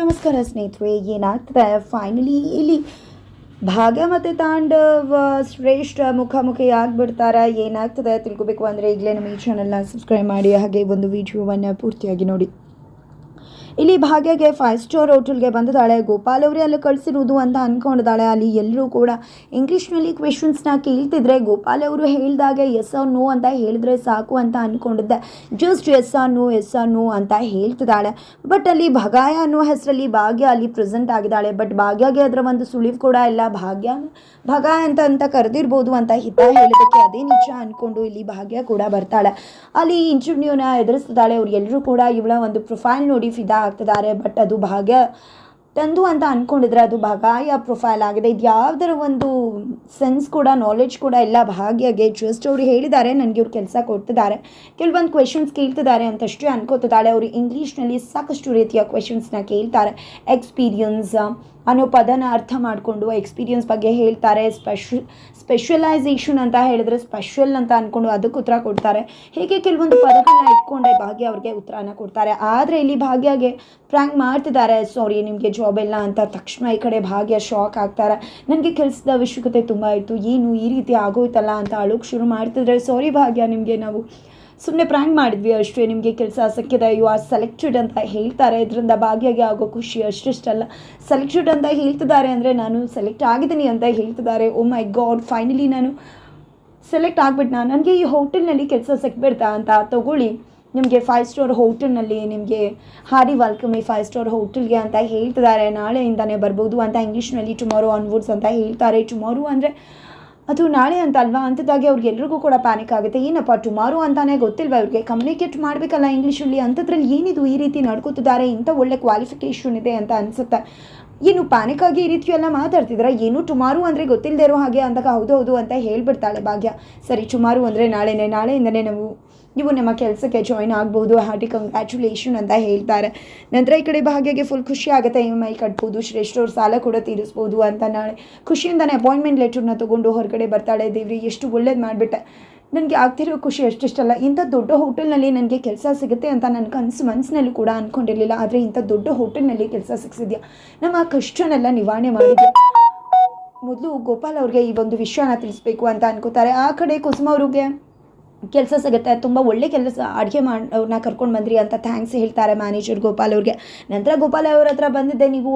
ನಮಸ್ಕಾರ ಸ್ನೇಹಿತರೆ, ಏನಾಗ್ತದೆ? ಫೈನಲಿ ಇಲ್ಲಿ ಭಾಗ್ಯ ಮತ್ತು ತಾಂಡವ್ ಶ್ರೇಷ್ಠ ಮುಖಾಮುಖಿ ಆಗಿಬಿಡ್ತಾರೆ. ಏನಾಗ್ತದೆ ತಿಳ್ಕೊಬೇಕು ಅಂದರೆ ಈಗಲೇ ನಮ್ಮ ಈ ಚಾನಲ್ನ ಸಬ್ಸ್ಕ್ರೈಬ್ ಮಾಡಿ, ಹಾಗೆ ಒಂದು ವಿಡಿಯೋವನ್ನು ಪೂರ್ತಿಯಾಗಿ ನೋಡಿ. ಇಲ್ಲಿ ಭಾಗ್ಯಗೆ ಫೈವ್ ಸ್ಟಾರ್ ಹೋಟೆಲ್ಗೆ ಬಂದಿದ್ದಾಳೆ. ಗೋಪಾಲ್ ಅವರೇ ಅಲ್ಲಿ ಕಳಿಸಿರೋದು ಅಂತ ಅಂದ್ಕೊಂಡಿದ್ದಾಳೆ ಅಲ್ಲಿ ಎಲ್ಲರೂ ಕೂಡ ಇಂಗ್ಲೀಷ್ನಲ್ಲಿ ಕ್ವೆಶನ್ಸ್ನ ಕೇಳ್ತಿದ್ರೆ ಗೋಪಾಲ್ ಅವರು ಹೇಳಿದಾಗೆ ಎಸ್ ಆರ್ ನೋ ಅಂತ ಹೇಳಿದ್ರೆ ಸಾಕು ಅಂತ ಅಂದ್ಕೊಂಡಿದ್ದೆ just S R no S R no ಅಂತ ಹೇಳ್ತಿದ್ದಾಳೆ. ಬಟ್ ಅಲ್ಲಿ ಭಗಾಯ ಅನ್ನೋ ಹೆಸರಲ್ಲಿ ಭಾಗ್ಯ ಅಲ್ಲಿ ಪ್ರೆಸೆಂಟ್ ಆಗಿದ್ದಾಳೆ. ಬಟ್ ಭಾಗ್ಯಗೆ ಅದರ ಒಂದು ಸುಳಿವು ಕೂಡ ಇಲ್ಲ. ಭಾಗ್ಯ, ಭಗಾಯ ಅಂತ ಅಂತ ಕರೆದಿರ್ಬೋದು ಅಂತ ಹಿತ ಹೇಳಿದಕ್ಕೆ ಅದೇ ನಿಜ ಅಂದ್ಕೊಂಡು ಇಲ್ಲಿ ಭಾಗ್ಯ ಕೂಡ ಬರ್ತಾಳೆ. ಅಲ್ಲಿ ಇಂಟರ್ವ್ಯೂನ ಎದುರಿಸ್ತಿದ್ದಾಳೆ. ಅವ್ರು ಎಲ್ಲರೂ ಕೂಡ ಇವಳ ಒಂದು ಪ್ರೊಫೈಲ್ ನೋಡಿ ಫಿದಾ ಆಗ್ತಿದ್ದಾರೆ ಬಟ್ ಅದು ಭಾಗ್ಯ ತಂದು ಅಂತ ಅಂದ್ಕೊಂಡಿದ್ರೆ ಅದು ಭಾಗ್ಯ ಪ್ರೊಫೈಲ್ ಆಗಿದೆ. ಇದು ಯಾವುದರ ಒಂದು ಸೆನ್ಸ್ ಕೂಡ ನಾಲೆಜ್ ಕೂಡ ಇಲ್ಲ ಭಾಗ್ಯಗೆ. ಜಸ್ಟ್ ಅವ್ರು ಹೇಳಿದ್ದಾರೆ, ನನಗೆ ಇವ್ರು ಕೆಲಸ ಕೊಡ್ತಿದ್ದಾರೆ. ಕೆಲವೊಂದು ಕ್ವೆಶನ್ಸ್ ಕೇಳ್ತಿದ್ದಾರೆ ಅಂತಷ್ಟೇ ಅನ್ಕೋತಿದ್ದಾಳೆ. ಅವರು ಇಂಗ್ಲೀಷ್ನಲ್ಲಿ ಸಾಕಷ್ಟು ರೀತಿಯ ಕ್ವೆಶನ್ಸ್ನ ಕೇಳ್ತಾರೆ. ಎಕ್ಸ್ಪೀರಿಯನ್ಸ್ ಅನ್ನೋ ಪದನ ಅರ್ಥ ಮಾಡಿಕೊಂಡು ಎಕ್ಸ್ಪೀರಿಯನ್ಸ್ ಬಗ್ಗೆ ಹೇಳ್ತಾರೆ. ಸ್ಪೆಷಲ್ ಸ್ಪೆಷಲೈಸೇಷನ್ ಅಂತ ಹೇಳಿದ್ರೆ ಸ್ಪೆಷಲ್ ಅಂತ ಅಂದ್ಕೊಂಡು ಅದಕ್ಕೆ ಉತ್ತರ ಕೊಡ್ತಾರೆ. ಹೇಗೆ ಕೆಲವೊಂದು ಪದಗಳನ್ನ ಇಟ್ಕೊಂಡೆ ಭಾಗ್ಯ ಅವ್ರಿಗೆ ಉತ್ತರನ ಕೊಡ್ತಾರೆ. ಆದರೆ ಇಲ್ಲಿ ಭಾಗ್ಯಗೆ ಪ್ರ್ಯಾಂಕ್ ಮಾಡ್ತಿದ್ದಾರೆ. ಸಾರಿ ನಿಮಗೆ ಜಾಬ್ ಎಲ್ಲ ಅಂತ ತಕ್ಷಣ ಈ ಕಡೆ ಭಾಗ್ಯ ಶಾಕ್ ಆಗ್ತಾರೆ. ನನಗೆ ಕೆಲಸದ ಅವಶ್ಯಕತೆ ತುಂಬ ಇತ್ತು. ಏನು ಈ ರೀತಿ ಆಗೋಯ್ತಲ್ಲ ಅಂತ ಅಳೋಕೆ ಶುರು ಮಾಡ್ತಿದ್ರೆ ಸಾರಿ ಭಾಗ್ಯ, ನಿಮಗೆ ನಾವು ಸುಮ್ಮನೆ ಪ್ರ್ಯಾಂಕ್ ಮಾಡಿದ್ವಿ ಅಷ್ಟೇ ನಿಮಗೆ ಕೆಲಸ ಸಿಕ್ಕಿದೆ ಯು ಆರ್ ಸೆಲೆಕ್ಟೆಡ್ ಅಂತ ಹೇಳ್ತಾರೆ. ಇದರಿಂದ ಭಾಗಿಯಾಗಿ ಆಗೋ ಖುಷಿ ಅಷ್ಟಿಷ್ಟಲ್ಲ. ಸೆಲೆಕ್ಟೆಡ್ ಅಂತ ಹೇಳ್ತಿದ್ದಾರೆ ಅಂದರೆ ನಾನು ಸೆಲೆಕ್ಟ್ ಆಗಿದ್ದೀನಿ ಅಂತ ಹೇಳ್ತಿದ್ದಾರೆ. ಓ ಮೈ ಗಾಡ್ ಫೈನಲಿ ನಾನು ಸೆಲೆಕ್ಟ್ ಆಗ್ಬಿಟ್ನಾ? ನನಗೆ ಈ ಹೋಟೆಲ್ನಲ್ಲಿ ಕೆಲಸ ಸಿಕ್ಬಿಡ್ತಾ ಅಂತ ತಗೊಳ್ಳಿ. ನಿಮಗೆ ಫೈವ್ ಸ್ಟಾರ್ ಹೋಟೆಲ್ನಲ್ಲಿ ನಿಮಗೆ ಹಾರಿ ವೆಲ್ಕಮ್ ಈ ಫೈವ್ ಸ್ಟಾರ್ ಹೋಟೆಲ್ಗೆ ಅಂತ ಹೇಳ್ತಿದ್ದಾರೆ. ನಾಳೆಯಿಂದನೇ ಬರ್ಬೋದು ಅಂತ ಇಂಗ್ಲೀಷ್ನಲ್ಲಿ ಟುಮಾರೋ ಆನ್ವರ್ಡ್ಸ್ ಅಂತ ಹೇಳ್ತಾರೆ. ಟುಮಾರೋ ಅಂದರೆ ಅದು ನಾಳೆ ಅಂತ ಅಲ್ವಾ ಅಂಥದ್ದಾಗಿ ಅವ್ರಿಗೆಲ್ರಿಗೂ ಕೂಡ ಪ್ಯಾನಿಕ್ ಆಗುತ್ತೆ. ಏನಪ್ಪ ಟುಮಾರೋ ಅಂತಾನೆ ಗೊತ್ತಿಲ್ವಾ ಅವ್ರಿಗೆ ಕಮ್ಯುನಿಕೇಟ್ ಮಾಡಬೇಕಲ್ಲ ಇಂಗ್ಲೀಷಲ್ಲಿ ಅಂಥದ್ರಲ್ಲಿ ಏನಿದು ಈ ರೀತಿ ನಡ್ಕೋತಿದ್ದಾರೆ? ಇಂಥ ಒಳ್ಳೆ ಕ್ವಾಲಿಫಿಕೇಷನ್ ಇದೆ ಅಂತ ಅನಿಸುತ್ತೆ. ಏನು ಪ್ಯಾನಿಕ್ ಆಗಿ ಈ ರೀತಿ ಎಲ್ಲ ಮಾತಾಡ್ತಿದ್ರ ಏನು ಟುಮಾರು ಅಂದರೆ ಗೊತ್ತಿಲ್ಲದೆ ಇರೋ ಹಾಗೆ ಅಂದಾಗ ಹೌದು ಹೌದು ಅಂತ ಹೇಳಿಬಿಡ್ತಾಳೆ ಭಾಗ್ಯ. ಸರಿ ಟುಮಾರು ಅಂದರೆ ನಾಳೆನೇ. ನಾಳೆಯಿಂದನೇ ನಾವು ನೀವು ನಿಮ್ಮ ಕೆಲಸಕ್ಕೆ ಜಾಯ್ನ್ ಆಗ್ಬೋದು. ಹಾರ್ಟಿ ಕಂಗ್ರ್ಯಾಚುಲೇಷನ್ ಅಂತ ಹೇಳ್ತಾರೆ. ನಂತರ ಈ ಕಡೆ ಭಾಗ್ಯಗೆ ಫುಲ್ ಖುಷಿ ಆಗುತ್ತೆ. ಇ ಎಂ ಐ ಕಟ್ಬೋದು ಶ್ರೇಷ್ಠವ್ರ ಸಾಲ ಕೂಡ ತೀರಿಸ್ಬೋದು ಅಂತ ನಾಳೆ. ಖುಷಿಯಿಂದನೇ ಅಪಾಯಿಂಟ್ಮೆಂಟ್ ಲೆಟರ್ನ ತೊಗೊಂಡು ಹೊರಗಡೆ ಬರ್ತಾಳೆ ದೇವ್ರಿ. ಎಷ್ಟು ಒಳ್ಳೇದು ಮಾಡಿಬಿಟ್ಟೆ. ನನಗೆ ಆಗ್ತಿರೋ ಖುಷಿ ಅಷ್ಟಿಷ್ಟಲ್ಲ. ಇಂಥ ದೊಡ್ಡ ಹೋಟೆಲ್ನಲ್ಲಿ ನನಗೆ ಕೆಲಸ ಸಿಗುತ್ತೆ ಅಂತ ನನ್ನ ಕನಸು ಮನಸ್ಸಿನಲ್ಲೂ ಕೂಡ ಅಂದ್ಕೊಂಡಿರಲಿಲ್ಲ ಆದರೆ ಇಂಥ ದೊಡ್ಡ ಹೋಟೆಲ್ನಲ್ಲಿ ಕೆಲಸ ಸಿಕ್ಸಿದ್ಯಾ ನಮ್ಮ ಕಷ್ಟನೆಲ್ಲ ನಿವಾರಣೆ ಮಾಡಿದ್ಯಾ? ಮೊದಲು ಗೋಪಾಲ್ ಅವ್ರಿಗೆ ಈ ಒಂದು ವಿಷಯನ ತಿಳಿಸ್ಬೇಕು ಅಂತ ಅನ್ಕೋತಾರೆ. ಆ ಕಡೆ ಕುಸುಮ ಅವ್ರಿಗೆ? ಕೆಲಸ ಸಿಗುತ್ತೆ. ತುಂಬ ಒಳ್ಳೆ ಕೆಲಸ ಅಡುಗೆ ಮಾಡಿ ಅವ್ರನ್ನ ಕರ್ಕೊಂಡು ಬಂದ್ರಿ ಅಂತ ಥ್ಯಾಂಕ್ಸ್ ಹೇಳ್ತಾರೆ ಮ್ಯಾನೇಜರ್ ಗೋಪಾಲ್ ಅವ್ರಿಗೆ. ನಂತರ ಗೋಪಾಲ್ ಅವ್ರ ಹತ್ರ ಬಂದಿದ್ದೆ, ನೀವು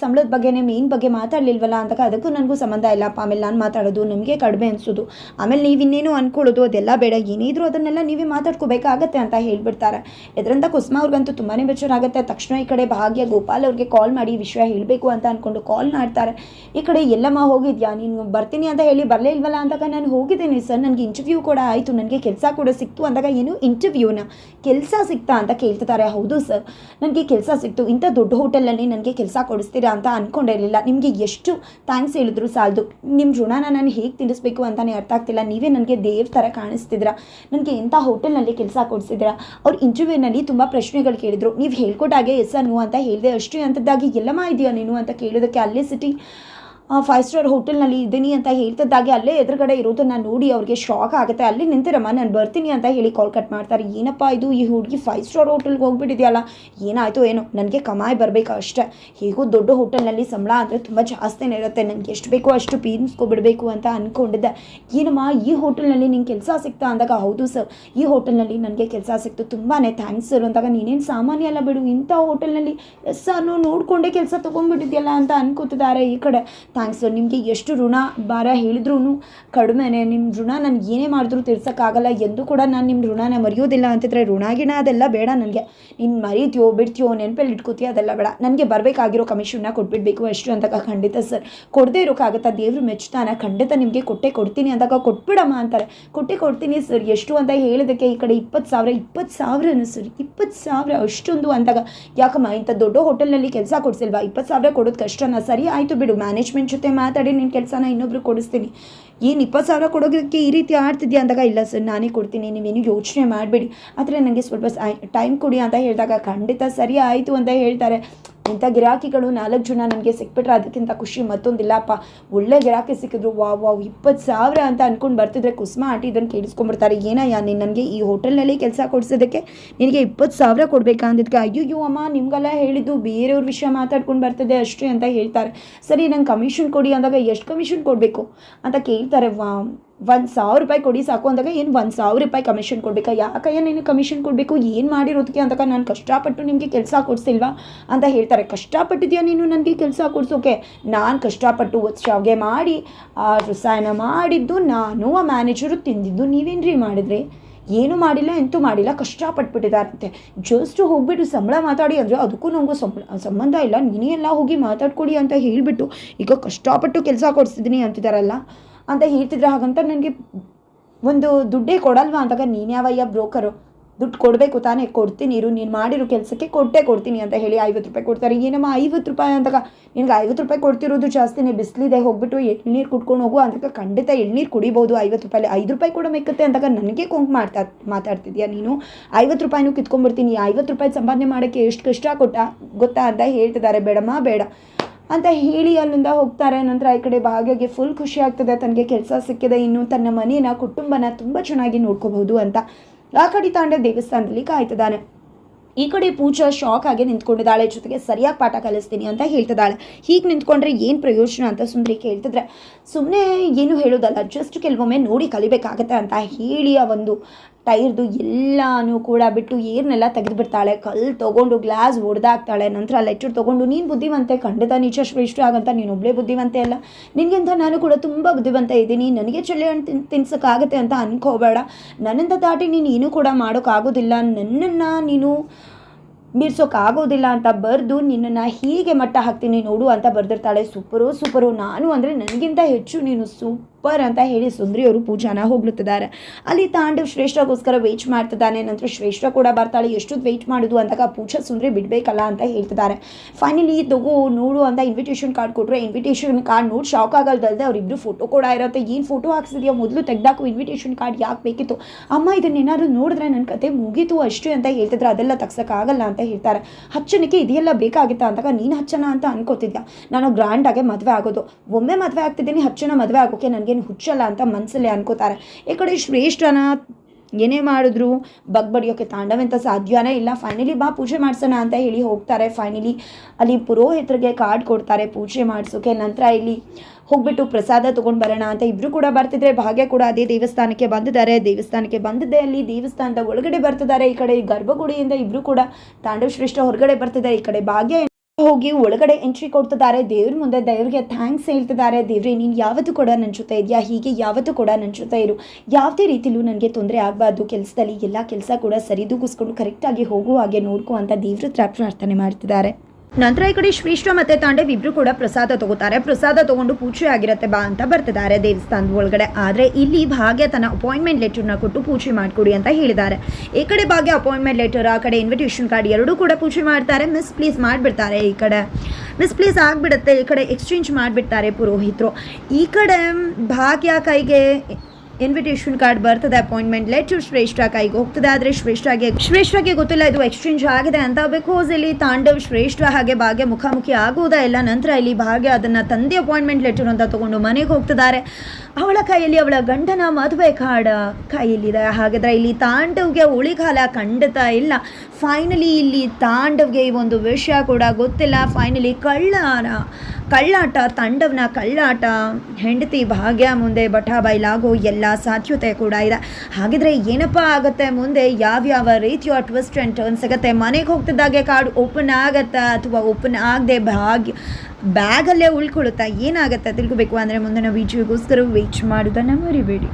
ಸಂಬಳದ ಬಗ್ಗೆನೇ ಮೇನ್ ಬಗ್ಗೆ ಮಾತಾಡಲಿಲ್ವಲ್ಲ ಅಂತ ಅದಕ್ಕೂ ನನಗೂ ಸಂಬಂಧ ಇಲ್ಲಪ್ಪ ಆಮೇಲೆ ನಾನು ಮಾತಾಡೋದು ನಮಗೆ ಕಡಿಮೆ ಅನಿಸೋದು. ಆಮೇಲೆ ನೀವು ಇನ್ನೇನು ಅಂದ್ಕೊಳ್ಳೋದು ಅದೆಲ್ಲ ಬೇಡ. ಏನಿದ್ರು ಅದನ್ನೆಲ್ಲ ನೀವೇ ಮಾತಾಡ್ಕೋಬೇಕಾಗತ್ತೆ ಅಂತ ಹೇಳಿಬಿಡ್ತಾರೆ. ಇದರಿಂದ ಕುಸುಮ ಅವ್ರಿಗಂತೂ ತುಂಬಾ ಬೇಜಾರಾಗುತ್ತೆ. ತಕ್ಷಣ ಈ ಕಡೆ ಭಾಗ್ಯ ಗೋಪಾಲ್ ಅವ್ರಿಗೆ ಕಾಲ್ ಮಾಡಿ ವಿಷಯ ಹೇಳಬೇಕು ಅಂತ ಅಂದ್ಕೊಂಡು ಕಾಲ್ ಮಾಡ್ತಾರೆ. ಈ ಕಡೆ ಎಲ್ಲಮ್ಮ ಹೋಗಿದ್ಯಾ? ನೀನು ಬರ್ತೀನಿ ಅಂತ ಹೇಳಿ ಬರಲೇ ಇಲ್ವಲ್ಲ ಅಂದಾಗ ನಾನು ಹೋಗಿದ್ದೀನಿ ಸರ್. ನನಗೆ ಇಂಟರ್ವ್ಯೂ ಕೂಡ ಆಯಿತು. ನನಗೆ ಕೆಲಸ ಕೂಡ ಸಿಕ್ತು. ಅಂದಾಗ ಏನು? ಇಂಟರ್ವ್ಯೂನ ಕೆಲಸ ಸಿಕ್ತಾ ಅಂತ ಕೇಳ್ತಿದ್ದಾರೆ. ಹೌದು ಸರ್ ನನಗೆ ಕೆಲಸ ಸಿಕ್ತು. ಇಂಥ ದೊಡ್ಡ ಹೋಟೆಲಲ್ಲಿ ನನಗೆ ಕೆಲಸ ಕೊಡಿಸ್ತೀರಾ ಅಂತ ಅಂದ್ಕೊಂಡಿರಲಿಲ್ಲ ನಿಮಗೆ ಎಷ್ಟು ಥ್ಯಾಂಕ್ಸ್ ಹೇಳಿದ್ರು ಸಾಲದು. ನಿಮ್ಮ ಋಣನ ನಾನು ಹೇಗೆ ತಿಳಿಸ್ಬೇಕು ಅಂತಲೇ ಅರ್ಥ ಆಗ್ತಿಲ್ಲ. ನೀವೇ ನನಗೆ ದೇವ್ರ ಥರ ಕಾಣಿಸ್ತಿದ್ರ ನನಗೆ ಎಂಥ ಹೋಟೆಲ್ನಲ್ಲಿ ಕೆಲಸ ಕೊಡಿಸಿದ್ರ ಅವ್ರು ಇಂಟರ್ವ್ಯೂನಲ್ಲಿ ತುಂಬ ಪ್ರಶ್ನೆಗಳು ಕೇಳಿದರು. ನೀವು ಹೇಳ್ಕೊಟ್ಟಾಗೆ ಎಸ್ ಅನ್ನು ಅಂತ ಹೇಳಿದೆ. ಅಷ್ಟೇ ಅಂಥದ್ದಾಗಿ ಎಲ್ಲಮ್ಮ ಇದೆಯಾ ನೀನು ಅಂತ ಕೇಳೋದಕ್ಕೆ ಅಲ್ಲೇ ಸಿಟಿ ಫೈವ್ ಸ್ಟಾರ್ ಹೋಟೆಲ್ನಲ್ಲಿ ಇದ್ದೀನಿ ಅಂತ ಹೇಳ್ತಿದ್ದಾಗೆ ಅಲ್ಲೇ ಎದುರುಗಡೆ ಇರೋದನ್ನ ನೋಡಿ ಅವ್ರಿಗೆ ಶಾಕ್ ಆಗುತ್ತೆ. ಅಲ್ಲಿ ನಿಂತಿರಮ್ಮ, ನಾನು ಬರ್ತೀನಿ ಅಂತ ಹೇಳಿ ಕಾಲ್ ಕಟ್ ಮಾಡ್ತಾರೆ. ಏನಪ್ಪ ಇದು? ಈ ಹುಡುಗಿ ಫೈವ್ ಸ್ಟಾರ್ ಹೋಟೆಲ್ಗೆ ಹೋಗ್ಬಿಟ್ಟಿದೆಯಲ್ಲ? ಏನಾಯಿತು ಏನೋ? ನನಗೆ ಕಮಾಯಿ ಬರಬೇಕು ಅಷ್ಟೇ. ಹೇಗೋ ದೊಡ್ಡ ಹೋಟೆಲ್ನಲ್ಲಿ ಸಂಬಳ ಅಂದರೆ ತುಂಬ ಜಾಸ್ತಿನೇ ಇರುತ್ತೆ. ನನಗೆ ಎಷ್ಟು ಬೇಕೋ ಅಷ್ಟು ಪೀನ್ಸ್ಕೊಬಿಡಬೇಕು ಅಂತ ಅಂದ್ಕೊಂಡಿದ್ದೆ ಏನಮ್ಮ, ಈ ಹೋಟೆಲ್ನಲ್ಲಿ ನಿಂಗೆ ಕೆಲಸ ಸಿಗ್ತಾ ಅಂದಾಗ? ಹೌದು ಸರ್ ಈ ಹೋಟೆಲ್ನಲ್ಲಿ ನನಗೆ ಕೆಲಸ ಸಿಕ್ತು. ತುಂಬಾ ಥ್ಯಾಂಕ್ಸ್ ಸರ್ ಅಂದಾಗ. ನೀನೇನು ಸಾಮಾನ್ಯ ಅಲ್ಲ ಬಿಡು, ಇಂಥ ಹೋಟೆಲ್ನಲ್ಲಿ, ಎಸ್ ಸರ್ ನೋಡಿಕೊಂಡೇ ಕೆಲಸ ತೊಗೊಂಡ್ಬಿಟ್ಟಿದ್ಯಲ್ಲ ಅಂತ ಅನ್ಕೋತಿದ್ದಾರೆ ಈ ಕಡೆ. ಥ್ಯಾಂಕ್ಸ್. ಸರ್ ನಿಮಗೆ ಎಷ್ಟು ಋಣ ಭಾರ ಹೇಳಿದ್ರೂ ಕಡಿಮೆನೆ. ನಿಮ್ಮ ಋಣ ನನಗೆ ಏನೇ ಮಾಡಿದ್ರೂ ತೀರ್ಸೋಕ್ಕಾಗಲ್ಲ. ಎಂದು ಕೂಡ ನಾನು ನಿಮ್ಮ ಋಣನ ಮರೆಯೋದಿಲ್ಲ ಅಂತಿದ್ರೆ ಋಣ ಗಿಣ ಅದೆಲ್ಲ ಬೇಡ ನನಗೆ. ನೀನು ಮರೀತೀಯೋ, ಬಿಡ್ತೀಯೋ, ನೆನಪಲ್ಲಿ ಇಟ್ಕೋತೀಯೋ ಅದೆಲ್ಲ ಬೇಡ. ನನಗೆ ಬರಬೇಕಾಗಿರೋ ಕಮಿಷನ್ನ ಕೊಟ್ಬಿಡ್ಬೇಕು ಅಷ್ಟು ಅಂತಕ ಖಂಡಿತ ಸರ್. ಕೊಡದೇ ಇರೋಕ್ಕಾಗತ್ತಾ? ದೇವರು ಮೆಚ್ಚುತ್ತಾನೆ ಖಂಡಿತ ನಿಮಗೆ ಕೊಟ್ಟೆ ಕೊಡ್ತೀನಿ ಅಂದಾಗ ಕೊಟ್ಬಿಡಮ್ಮ ಅಂತಾರೆ. ಕೊಟ್ಟೆ ಕೊಡ್ತೀನಿ ಸರ್. ಎಷ್ಟು ಅಂತ ಹೇಳಿದಕ್ಕೆ ಈ ಕಡೆ ಇಪ್ಪತ್ತು ಸಾವಿರ, ಇಪ್ಪತ್ತು ಸಾವಿರನು ಸರ್. ಇಪ್ಪತ್ತು ಸಾವಿರ ಅಷ್ಟೊಂದು ಅಂದಾಗ. ಯಾಕಮ್ಮ, ಇಂಥ ದೊಡ್ಡ ಹೋಟೆಲ್ನಲ್ಲಿ ಕೆಲಸ ಕೊಡಿಸಿಲ್ವಾ? ಇಪ್ಪತ್ತು ಸಾವಿರ ಕೊಡೋದು ಕಷ್ಟನ? ಸರಿ, ಆಯಿತು ಬಿಡು. ಮ್ಯಾನೇಜ್ಮೆಂಟ್ ಜೊತೆ ಮಾತಾಡಿ ನಿನ್ನ ಕೆಲಸನ ಇನ್ನೊಬ್ರು ಕೊಡಿಸ್ತೀನಿ. ಏನು ಇಪ್ಪತ್ತು ಸಾವಿರ ಕೊಡೋದಕ್ಕೆ ಈ ರೀತಿ ಆಡ್ತಿದ್ಯಾ ಅಂದಾಗ, ಇಲ್ಲ ಸರ್, ನಾನೇ ಕೊಡ್ತೀನಿ, ನೀವೇನು ಯೋಚನೆ ಮಾಡಬೇಡಿ. ಆದರೆ ನನಗೆ ಸ್ವಲ್ಪ ಟೈಮ್ ಕೊಡಿ ಅಂತ ಹೇಳಿದಾಗ, ಖಂಡಿತ ಸರಿ ಆಯಿತು ಅಂತ ಹೇಳ್ತಾರೆ. ಇಂಥ ಗಿರಾಕಿಗಳು ನಾಲ್ಕು ಜನ ನನಗೆ ಸಿಕ್ಬಿಟ್ರೆ ಅದಕ್ಕಿಂತ ಖುಷಿ ಮತ್ತೊಂದಿಲ್ಲಪ್ಪ. ಒಳ್ಳೆ ಗಿರಾಕಿ ಸಿಕ್ಕಿದ್ರು. ವಾವ್ ವಾವ್, ಇಪ್ಪತ್ತು ಸಾವಿರ ಅಂತ ಅಂದ್ಕೊಂಡು ಬರ್ತಿದ್ರೆ ಕುಸುಮ ಆಂಟಿ ಇದನ್ನು ಕೇಳಿಸ್ಕೊಂಡ್ಬಿಡ್ತಾರೆ. ಏನಯ್ಯ, ನೀನು ನನಗೆ ಈ ಹೋಟೆಲ್ನಲ್ಲಿ ಕೆಲಸ ಕೊಡಿಸೋದಕ್ಕೆ ನಿನಗೆ ಇಪ್ಪತ್ತು ಸಾವಿರ ಕೊಡಬೇಕಾ ಅಂದಿದ್ದಕ್ಕೆ ಅಯ್ಯೋ ಅಮ್ಮ, ನಿಮಗೆಲ್ಲ ಹೇಳಿದ್ದು ಬೇರೆಯವ್ರ ವಿಷಯ ಮಾತಾಡ್ಕೊಂಡು ಬರ್ತದೆ ಅಷ್ಟೇ ಅಂತ ಹೇಳ್ತಾರೆ. ಸರಿ, ನಂಗೆ ಕಮಿಷನ್ ಕೊಡಿ ಅಂದಾಗ ಎಷ್ಟು ಕಮಿಷನ್ ಕೊಡಬೇಕು? ಅಂತ ಕೇಳ್ತಾರೆ. ವಾ ಒಂದು ಸಾವಿರ ರೂಪಾಯಿ ಕೊಡಿ ಸಾಕು ಅಂದಾಗ ಏನು ಒಂದು ಸಾವಿರ ರೂಪಾಯಿ ಕಮಿಷನ್ ಕೊಡಬೇಕಾ? ಯಾಕಯ್ಯ ನೀನು ಕಮಿಷನ್ ಕೊಡಬೇಕು? ಏನು ಮಾಡಿರೋದಕ್ಕೆ ಅಂದಾಗ ನಾನು ಕಷ್ಟಪಟ್ಟು ನಿಮಗೆ ಕೆಲಸ ಕೊಡಿಸಿಲ್ವಾ ಅಂತ ಹೇಳ್ತಾರೆ. ಕಷ್ಟಪಟ್ಟಿದ್ಯಾ ನೀನು ನನಗೆ ಕೆಲಸ ಕೊಡಿಸೋಕೆ? ನಾನು ಕಷ್ಟಪಟ್ಟು ಶಾವಿಗೆ ಮಾಡಿ, ಆ ರಸಾಯನ ಮಾಡಿದ್ದು, ನಾನು ಆ ಮ್ಯಾನೇಜರು ತಿಂದಿದ್ದು ನೀವೇನ್ರಿ ಮಾಡಿದ್ರಿ? ಏನು ಮಾಡಿಲ್ಲ, ಎಂತೂ ಮಾಡಿಲ್ಲ ಕಷ್ಟಪಟ್ಬಿಟ್ಟಿದಾರಂತೆ ಜಸ್ಟ್ ಹೋಗ್ಬಿಟ್ಟು ಸಂಬಳ ಮಾತಾಡಿ ಅಂದರೆ ಅದಕ್ಕೂ ನನಗೂ ಸಂಬಂಧ ಇಲ್ಲ. ನೀನೇ ಎಲ್ಲ ಹೋಗಿ ಮಾತಾಡ್ಕೊಡಿ ಅಂತ ಹೇಳಿಬಿಟ್ಟು ಈಗ ಕಷ್ಟಪಟ್ಟು ಕೆಲಸ ಕೊಡಿಸಿದ್ದೀನಿ ಅಂತಿದ್ದಾರಲ್ಲ ಅಂತ ಹೇಳ್ತಿದ್ರೆ. ಹಾಗಂತ ನನಗೆ ಒಂದು ದುಡ್ಡೇ ಕೊಡಲ್ವಾ? ಅಂತಾಗ ನೀನು ಯಾವಯ್ಯ ಬ್ರೋಕರು? ದುಡ್ಡು ಕೊಡಬೇಕು ತಾನೇ, ಕೊಡ್ತೀನಿ, ಇರು, ನೀನು ಮಾಡಿರೋ ಕೆಲಸಕ್ಕೆ ಕೊಟ್ಟೇ ಕೊಡ್ತೀನಿ, ಅಂತ ಹೇಳಿ ಐವತ್ತು ರೂಪಾಯಿ ಕೊಡ್ತಾರೆ. ಏನಮ್ಮ, ಐವತ್ತು ರೂಪಾಯಿ ಅಂತಾಗ ನಿನಗೆ ಐವತ್ತು ರೂಪಾಯಿ ಕೊಡ್ತಿರೋದು ಜಾಸ್ತಿನೇ, ಬಿಸಿಲಿದೆ, ಹೋಗ್ಬಿಟ್ಟು ಎಳ್ನೀರು ಕುಡ್ಕೊಂಡು ಹೋಗು, ಅಂದಾಗ, ಖಂಡಿತ ಎಳ್ನೀರು ಕುಡಿಬೋದು, ಐವತ್ತು ರೂಪಾಯಿ ಐದು ರೂಪಾಯಿ ಕೂಡ ಮೆಕ್ಕತ್ತೆ ಅಂತಾಗ ನನಗೆ ಕೊಂಕ್ ಮಾಡ್ತಾ, ಮಾತಾಡ್ತಿದ್ಯಾ ನೀನು? ಐವತ್ತು ರೂಪಾಯಿನೂ ಕಿತ್ಕೊಂಡ್ಬಿಡ್ತೀನಿ, ಐವತ್ತು ರೂಪಾಯಿ ಸಂಪಾದನೆ ಮಾಡೋಕ್ಕೆ ಎಷ್ಟು ಕಷ್ಟ ಕೊಟ್ಟ, ಗೊತ್ತಾ? ಅಂತ ಹೇಳ್ತಿದ್ದಾರೆ. ಬೇಡಮ್ಮ, ಬೇಡ. ಅಂತ ಹೇಳಿ ಅಲ್ಲಿಂದ ಹೋಗ್ತಾರೆ. ನಂತರ ಈ ಕಡೆ ಭಾಗ್ಯಗೆ ಫುಲ್ ಖುಷಿ ಆಗ್ತದೆ. ತನಗೆ ಕೆಲಸ ಸಿಕ್ಕಿದೆ. ಇನ್ನು ತನ್ನ ಮನೇನ ಕುಟುಂಬನ ತುಂಬ ಚೆನ್ನಾಗಿ ನೋಡ್ಕೋಬಹುದು ಅಂತ ಆ ಕಡೆ ತಾಂಡ ದೇವಸ್ಥಾನದಲ್ಲಿ ಕಾಯ್ತಿದ್ದಾನೆ. ಈ ಕಡೆ ಪೂಜಾ ಶಾಕ್ ಆಗಿ ನಿಂತ್ಕೊಂಡಿದ್ದಾಳೆ. ಜೊತೆಗೆ ಸರಿಯಾಗಿ ಪಾಠ ಕಲಿಸ್ತೀನಿ ಅಂತ ಹೇಳ್ತಿದ್ದಾಳೆ. ಹೀಗೆ ನಿಂತ್ಕೊಂಡ್ರೆ ಏನು ಪ್ರಯೋಜನ ಅಂತ ಸುಂದರಿ ಕೇಳ್ತಿದ್ರೆ ಸುಮ್ಮನೆ ಏನು ಹೇಳೋದಲ್ಲ ಜಸ್ಟ್ ಕೆಲವೊಮ್ಮೆ ನೋಡಿ ಕಲಿಬೇಕಾಗತ್ತೆ ಅಂತ ಹೇಳಿ ಆ ಒಂದು ಟೈರ್ದು ಎಲ್ಲನೂ ಕೂಡ ಬಿಟ್ಟು ಏರ್ನೆಲ್ಲ ತೆಗೆದುಬಿಡ್ತಾಳೆ. ಕಲ್ಲು ತೊಗೊಂಡು ಗ್ಲಾಸ್ ಹೊಡೆದಾಕ್ತಾಳೆ ನಂತರ ಲೆಚ್ಚರ್ ತೊಗೊಂಡು, ನೀನು ಬುದ್ಧಿವಂತೆ, ಖಂಡಿತ ನಿಜ ಶ್ರೇಷ್ಠ ಆಗಂತ, ನೀನು ಒಬ್ಬಳೇ ಬುದ್ಧಿವಂತೆ ಅಲ್ಲ. ನಿನಗಿಂತ ನಾನು ಕೂಡ ತುಂಬ ಬುದ್ಧಿವಂತ ಇದ್ದೀನಿ. ನನಗೆ ಚಳ್ಳೆ ಹಣ್ಣು ತಿನ್, ತಿನ್ಸೋಕ್ಕಾಗತ್ತೆ ಅಂತ ಅನ್ಕೋಬೇಡ. ನನ್ನಿಂದ ದಾಟಿ ನೀನು ಏನೂ ಕೂಡ ಮಾಡೋಕ್ಕಾಗೋದಿಲ್ಲ. ನನ್ನನ್ನು ನೀನು ಮೀರ್ಸೋಕ್ಕಾಗೋದಿಲ್ಲ ಅಂತ ಬರೆದು ನಿನ್ನನ್ನು ಹೀಗೆ ಮಟ್ಟ ಹಾಕ್ತೀನಿ ನೋಡು ಅಂತ ಬರೆದಿರ್ತಾಳೆ. Super super. ನಾನು ಅಂದರೆ ನನಗಿಂತ ಹೆಚ್ಚು ನೀನು ಸೂಪರ್ ಅಂತ ಹೇಳಿ ಸುಂದ್ರಿ ಅವರು ಪೂಜಾನ ಹೋಗ್ಲುತ್ತಿದ್ದಾರೆ. ಅಲ್ಲಿ ತಾಂಡವ್ ಶ್ರೇಷ್ಠಗೋಸ್ಕರ ವೆಯ್ಟ್ ಮಾಡ್ತಿದ್ದಾನೆ. ನಂತರ ಶ್ರೇಷ್ಠ ಕೂಡ ಬರ್ತಾಳೆ. ಎಷ್ಟು ವೆಯ್ಟ್ ಮಾಡೋದು ಅಂದಾಗ ಪೂಜಾ ಸುಂದ್ರಿ ಬಿಡಬೇಕಲ್ಲ ಅಂತ ಹೇಳ್ತಿದ್ದಾರೆ. ಫೈನಲಿ ತಗೋ ನೋಡು ಅಂತ ಇನ್ವಿಟೇಷನ್ ಕಾರ್ಡ್ ಕೊಟ್ಟರೆ ಇನ್ವಿಟೇಷನ್ ಕಾರ್ಡ್ ನೋಡಿ ಶಾಕ್ ಆಗಲ್ದಲ್ದೆ ಅವರಿಬ್ಬರು ಫೋಟೋ ಕೂಡ ಇರುತ್ತೆ. ಏನು ಫೋಟೋ ಹಾಕ್ಸಿದ್ಯಾ ಮೊದಲು ತೆಗ್ದಾಕು ಇನ್ವಿಟೇಷನ್ ಕಾರ್ಡ್ ಯಾಕೆ ಬೇಕಿತ್ತು? ಅಮ್ಮ ಇದನ್ನ ಏನಾದ್ರು ನೋಡಿದ್ರೆ ನನ್ನ ಕತೆ ಮುಗೀತು ಅಷ್ಟೇ ಅಂತ ಹೇಳ್ತಿದ್ರೆ. ಅದೆಲ್ಲ ತಗ್ಸೋಕ್ಕಾಗಲ್ಲ ಅಂತ ಹೇಳ್ತಾರೆ. ಹಚ್ಚನಿಕೆ ಇದೆಲ್ಲ ಬೇಕಾಗಿತ್ತು ಅಂದಾಗ ನೀನು ಹಚ್ಚನ ಅಂತ ಅನ್ಕೋತಿದ್ಯಾ? ನಾನು ಗ್ರ್ಯಾಂಡಾಗೆ ಮದುವೆ ಆಗೋದು. ಒಮ್ಮೆ ಮದುವೆ ಆಗ್ತಿದ್ದೀನಿ ಹಚ್ಚನ ಮದುವೆ ಆಗೋಕೆ ನನಗೇನು ಹುಚ್ಚಲ್ಲ ಅಂತ ಮನಸ್ಸಲ್ಲೇ ಅನ್ಕೋತಾರೆ. ಈ ಕಡೆ ಶ್ರೇಷ್ಠನ ಏನೇ ಮಾಡಿದ್ರು ಬಗ್ಬಡಿಯೋಕ್ಕೆ ತಾಂಡವಂತ ಸಾಧ್ಯನೇ ಇಲ್ಲ. ಫೈನಲಿ ಬಾ ಪೂಜೆ ಮಾಡಿಸೋಣ ಅಂತ ಹೇಳಿ ಹೋಗ್ತಾರೆ. ಫೈನಲಿ ಅಲ್ಲಿ ಪುರೋಹಿತರಿಗೆ ಕಾರ್ಡ್ ಕೊಡ್ತಾರೆ ಪೂಜೆ ಮಾಡಿಸೋಕೆ. ನಂತರ ಇಲ್ಲಿ ಹೋಗ್ಬಿಟ್ಟು ಪ್ರಸಾದ ತೊಗೊಂಡು ಬರೋಣ ಅಂತ ಇಬ್ಬರು ಕೂಡ ಬರ್ತಿದ್ರೆ, ಭಾಗ್ಯ ಕೂಡ ಅದೇ ದೇವಸ್ಥಾನಕ್ಕೆ ಬಂದಿದ್ದಾರೆ. ದೇವಸ್ಥಾನಕ್ಕೆ ಬಂದಿದ್ದೆ ಅಲ್ಲಿ ದೇವಸ್ಥಾನದ ಒಳಗಡೆ ಬರ್ತಿದ್ದಾರೆ. ಈ ಕಡೆ ಗರ್ಭಗುಡಿಯಿಂದ ಇಬ್ಬರು ಕೂಡ ತಾಂಡವ ಶ್ರೇಷ್ಠ ಹೊರಗಡೆ ಬರ್ತಿದ್ದಾರೆ. ಈ ಕಡೆ ಭಾಗ್ಯ ಹೋಗಿ ಒಳಗಡೆ ಎಂಟ್ರಿ ಕೊಡ್ತಿದ್ದಾರೆ. ದೇವ್ರ ಮುಂದೆ ದೇವ್ರಿಗೆ ಥ್ಯಾಂಕ್ಸ್ ಹೇಳ್ತಿದ್ದಾರೆ. ದೇವ್ರೆ, ನೀನು ಯಾವತ್ತು ಕೂಡ ನನ್ನ ಜೊತೆ ಇದೆಯಾ? ಹೀಗೆ ಯಾವತ್ತು ಕೂಡ ನನ್ನ ಜೊತೆ ಇರು. ಯಾವುದೇ ರೀತಿಲೂ ನನಗೆ ತೊಂದರೆ ಆಗಬಾರ್ದು. ಕೆಲಸದಲ್ಲಿ ಎಲ್ಲ ಕೆಲಸ ಕೂಡ ಸರಿದೂಗಿಸ್ಕೊಂಡು ಕರೆಕ್ಟಾಗಿ ಹೋಗುವ ಹಾಗೆ ನೋಡ್ಕೋ ಅಂತ ದೇವ್ರ ಹತ್ರ ಪ್ರಾರ್ಥನೆ ಮಾಡ್ತಿದ್ದಾರೆ. ನಂತರ ಈ ಕಡೆ ಶ್ರೇಷ್ಠ ಮತ್ತೆ ತಾಂಡವ್ ಇಬ್ರು ಕೂಡ ಪ್ರಸಾದ ತಗೋತಾರೆ. ಪ್ರಸಾದ ತಗೊಂಡು ಪೂಜೆ ಆಗಿರತ್ತೆ ಬಾ ಅಂತ ಬರ್ತಿದ್ದಾರೆ ದೇವಸ್ಥಾನದ ಒಳಗಡೆ. ಆದರೆ ಇಲ್ಲಿ ಭಾಗ್ಯ ತನ್ನ ಅಪಾಯಿಂಟ್ಮೆಂಟ್ ಲೆಟರ್ನ ಕೊಟ್ಟು ಪೂಜೆ ಮಾಡಿಕೊಡಿ ಅಂತ ಹೇಳಿದ್ದಾರೆ. ಈ ಕಡೆ ಭಾಗ್ಯ ಅಪಾಯಿಂಟ್ಮೆಂಟ್ ಲೆಟರ್ ಆ ಕಡೆ ಇನ್ವಿಟೇಷನ್ ಕಾರ್ಡ್ ಎರಡೂ ಕೂಡ ಪೂಜೆ ಮಾಡ್ತಾರೆ. ಮಿಸ್ ಪ್ಲೀಸ್ ಮಾಡಿಬಿಡ್ತಾರೆ ಈ ಕಡೆ. ಮಿಸ್ ಪ್ಲೀಸ್ ಆಗಿಬಿಡುತ್ತೆ. ಈ ಕಡೆ ಎಕ್ಸ್ಚೇಂಜ್ ಮಾಡಿಬಿಡ್ತಾರೆ ಪುರೋಹಿತರು. ಈ ಕಡೆ ಭಾಗ್ಯ ಕೈಗೆ ಇನ್ವಿಟೇಷನ್ ಕಾರ್ಡ್ ಬರ್ತದೆ ಅಪಾಯಿಂಟ್ಮೆಂಟ್ ಲೆಟರ್ ಶ್ರೇಷ್ಠ ಕೈಗೆ ಹೋಗ್ತದೆ ಆದರೆ ಶ್ರೇಷ್ಠಗೆ ಶ್ರೇಷ್ಠಗೆ ಗೊತ್ತಿಲ್ಲ ಇದು ಎಕ್ಸ್ಚೇಂಜ್ ಆಗಿದೆ ಅಂತ ಬಿಕಾಸ್ ಇಲ್ಲಿ ತಾಂಡವ್ ಶ್ರೇಷ್ಠ ಹಾಗೆ ಭಾಗ್ಯ ಮುಖಾಮುಖಿ ಆಗುವುದೇ ಇಲ್ಲ ನಂತರ ಇಲ್ಲಿ ಭಾಗ್ಯ ಅದನ್ನು ತಂದೆ ಅಪಾಯಿಂಟ್ಮೆಂಟ್ ಲೆಟರ್ ಅಂತ ತಗೊಂಡು ಮನೆಗೆ ಹೋಗ್ತಿದ್ದಾರೆ ಅವಳ ಕೈಯಲ್ಲಿ ಅವಳ ಗಂಡನ ಮದುವೆ ಕಾರ್ಡ್ ಕೈಯಲ್ಲಿದೆ ಹಾಗಾದ್ರೆ ಇಲ್ಲಿ ತಾಂಡವ್ಗೆ ಉಳಿಗಾಲ ಖಂಡಿತ ಇಲ್ಲ ಫೈನಲಿ ಇಲ್ಲಿ ತಾಂಡವ್ಗೆ ಈ ಒಂದು ವಿಷಯ ಕೂಡ ಗೊತ್ತಿಲ್ಲ ಫೈನಲಿ ಕಳ್ಳನ ಕಳ್ಳಾಟ ತಂಡವನ್ನ ಕಳ್ಳಾಟ, ಹೆಂಡತಿ ಭಾಗ್ಯ ಮುಂದೆ ಬಟ ಬೈಲಾಗೋ ಎಲ್ಲ ಸಾಧ್ಯತೆ ಕೂಡ ಇದೆ. ಹಾಗಿದ್ರೆ ಏನಪ್ಪ ಆಗುತ್ತೆ ಮುಂದೆ? ಯಾವ್ಯಾವ ರೀತಿಯ ಟ್ವಿಸ್ಟ್ ಆ್ಯಂಡ್ ಟರ್ನ್ ಸಿಗುತ್ತೆ? ಮನೆಗೆ ಹೋಗ್ತಿದ್ದಾಗೆ ಕಾರ್ಡ್ ಓಪನ್ ಆಗುತ್ತಾ ಅಥವಾ ಓಪನ್ ಆಗದೆ ಭಾಗ್ಯ ಬ್ಯಾಗಲ್ಲೇ ಉಳ್ಕೊಳ್ಳುತ್ತಾ? ಏನಾಗುತ್ತೆ ತಿಳ್ಕೊಬೇಕು ಅಂದರೆ ಮುಂದಿನ ವಿಡಿಯೋಗೋಸ್ಕರ ವೇಟ್ ಮಾಡೋದನ್ನು ಮರಿಬೇಡಿ.